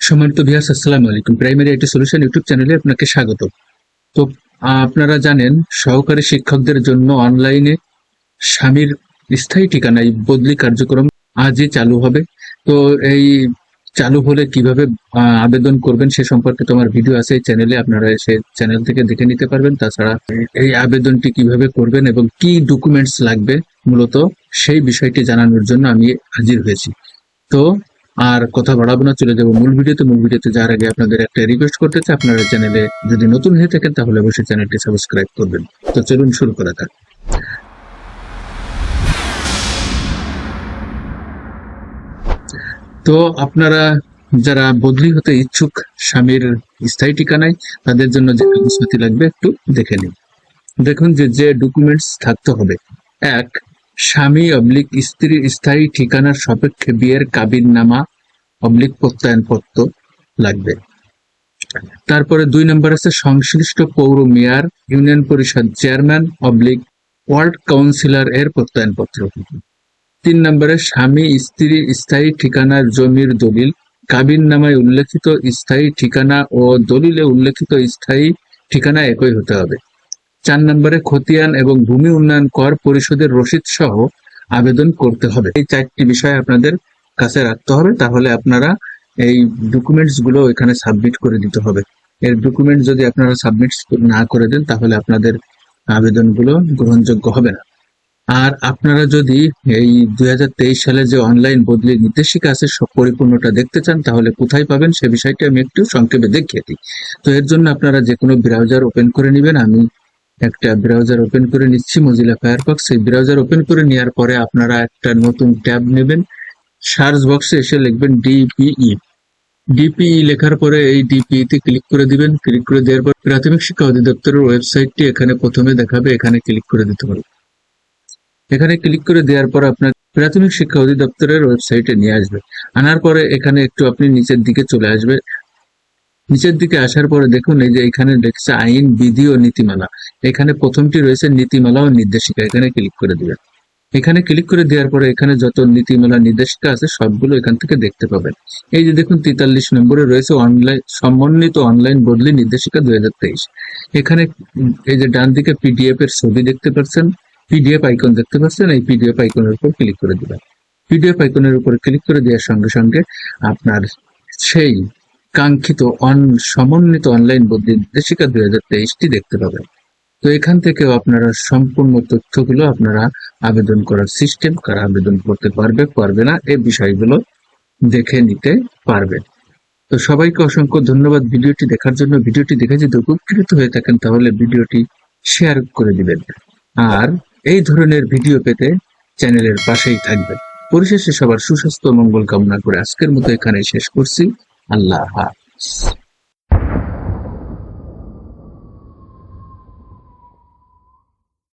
সম্মানিত ভিয়াস আসসালামু আলাইকুম। প্রাইমারি আইটি সলিউশন ইউটিউব চ্যানেলে আপনাকে স্বাগত। তো, আপনারা জানেন, সহকারী শিক্ষকদের জন্য অনলাইনে স্বামীর স্থায়ী ঠিকানায় বদলি কার্যক্রম আজই চালু হবে। তো, এই চালু হলে কীভাবে আবেদন করবেন সে সম্পর্কে তোমার ভিডিও আছে, এই চ্যানেলে আপনারা এসে চ্যানেল থেকে দেখে নিতে পারবেন। তাছাড়া এই আবেদনটি কীভাবে করবেন এবং কি ডকুমেন্টস লাগবে, মূলত সেই বিষয়টি জানানোর জন্য আমি হাজির হয়েছি। তো আর কথা বাড়াবো না, চলে যাব মূল ভিডিওতে। মূল ভিডিওতে যাওয়ার আগে আপনাদের একটা রিকোয়েস্ট করতে চাই। আপনারা চ্যানেলে যদি নতুন হয়ে থাকেন, তাহলে অবশ্যই চ্যানেলটি সাবস্ক্রাইব করবেন। তো চলুন শুরু করা যাক। তো আপনারা যারা বদলি হতে ইচ্ছুক, স্বামীর স্থায়ী ঠিকানায়, তাদের জন্য যে কাগজপাতি লাগবে, একটু দেখে নিন। দেখুন যে যে ডকুমেন্টস থাকতে হবে। এক স্বামী অবলিক স্ত্রীর স্থায়ী ঠিকানার সাপেক্ষে বিয়ের কাবিন নামা অবলিক প্রত্যয়নপত্র লাগবে। তারপরে দুই নম্বর আছে, সংশ্লিষ্ট পৌর মেয়র, ইউনিয়ন পরিষদ চেয়ারম্যান, অবলিক ওয়ার্ড কাউন্সিলর এর প্রত্যয়নপত্র। তিন নম্বরে, স্বামী স্ত্রীর স্থায়ী ঠিকানার জমির দলিল কাবিন নামায় উল্লেখিত স্থায়ী ঠিকানা ও দলিলে উল্লেখিত স্থায়ী ঠিকানা একই হতে হবে। চার নম্বরে খতিয়ান এবং ভূমি উন্নয়ন কর পরিশোধের রসিদ সহ আবেদন করতে হবে। এই চারটি বিষয় আপনাদের কাছে রাখতে হবে, তাহলে আপনারা এই ডকুমেন্টসগুলো এখানে সাবমিট করে দিতে হবে। এর ডকুমেন্ট যদি আপনারা সাবমিট না করে দেন, তাহলে আপনাদের আবেদনগুলো গ্রহণযোগ্য হবে না। আর আপনারা যদি এই দুই হাজার তেইশ সালে যে অনলাইন বদলি নির্দেশিকা আছে পরিপূর্ণটা দেখতে চান, তাহলে কোথায় পাবেন সে বিষয়টি আমি একটু সংক্ষেপে দেখিয়ে দিই। তো এর জন্য আপনারা যে কোনো ব্রাউজার ওপেন করে নেবেন, আমি একটা ব্রাউজার ওপেন করে নিচ্ছি মজিলা ফায়ারফক্স এই ব্রাউজার ওপেন করে নেওয়ার পরে আপনারা একটা নতুন ট্যাব নেবেন। সার্চ বক্সে এসে লিখবেন ডিপিই ডিপিই লেখার পরে এই ডিপিই তে ক্লিক করে দিবেন। ক্লিক করে দেওয়ার পর প্রাথমিক শিক্ষা অধিদপ্তরের ওয়েবসাইটটি এখানে প্রথমে দেখাবে, এখানে ক্লিক করে দিতে হবে। এখানে ক্লিক করে দেওয়ার পর আপনার প্রাথমিক শিক্ষা অধিদপ্তরের ওয়েবসাইটে নিয়ে আসবে। আনার পরে এখানে একটু আপনি নিচের দিকে চলে আসবে। নিচের দিকে আসার পরে দেখুন এই যে এখানে দেখছে আইন, বিধি ও নীতিমালা। এখানে প্রথমটি রয়েছে নীতিমালা ও নির্দেশিকা, এখানে ক্লিক করে দিবেন। এখানে ক্লিক করে দেওয়ার পরে এখানে যত নীতিমালা, নির্দেশিকা আছে, সবগুলো এখান থেকে দেখতে পাবেন। এই যে দেখুন তেতাল্লিশ নম্বরে রয়েছে অনলাইন সমন্বিত অনলাইন বদলি নির্দেশিকা দুই হাজার তেইশ। এখানে এই যে ডান দিকে পিডিএফ এর ছবি দেখতে পাচ্ছেন পিডিএফ আইকন দেখতে পাচ্ছেন, এই পিডিএফ আইকনের উপর ক্লিক করে দিবেন। পিডিএফ আইকনের উপর ক্লিক করে দেওয়ার সঙ্গে সঙ্গে আপনার সেই কাঙ্ক্ষিত অন, সমন্বিত অনলাইন বদলি নির্দেশিকা দুই হাজার তেইশটি দেখতে পাবেন। তো এখান থেকেও আপনারা সম্পূর্ণ তথ্যগুলো আপনারা আবেদন করার সিস্টেম কারা আবেদন করতে পারবে পারবে না এই বিষয়গুলো দেখে নিতে পারবেন। তো সবাইকে অসংখ্য ধন্যবাদ। ভিডিওটি দেখার জন্য, ভিডিওটি দেখে যদি উপকৃত হয়ে থাকেন, তাহলে ভিডিওটি শেয়ার করে দিবেন। আর এই ধরনের ভিডিও পেতে চ্যানেলের পাশেই থাকবেন। পরিশেষে সবার সুস্বাস্থ্য মঙ্গল কামনা করে আজকের মতো এখানে শেষ করছি। الله.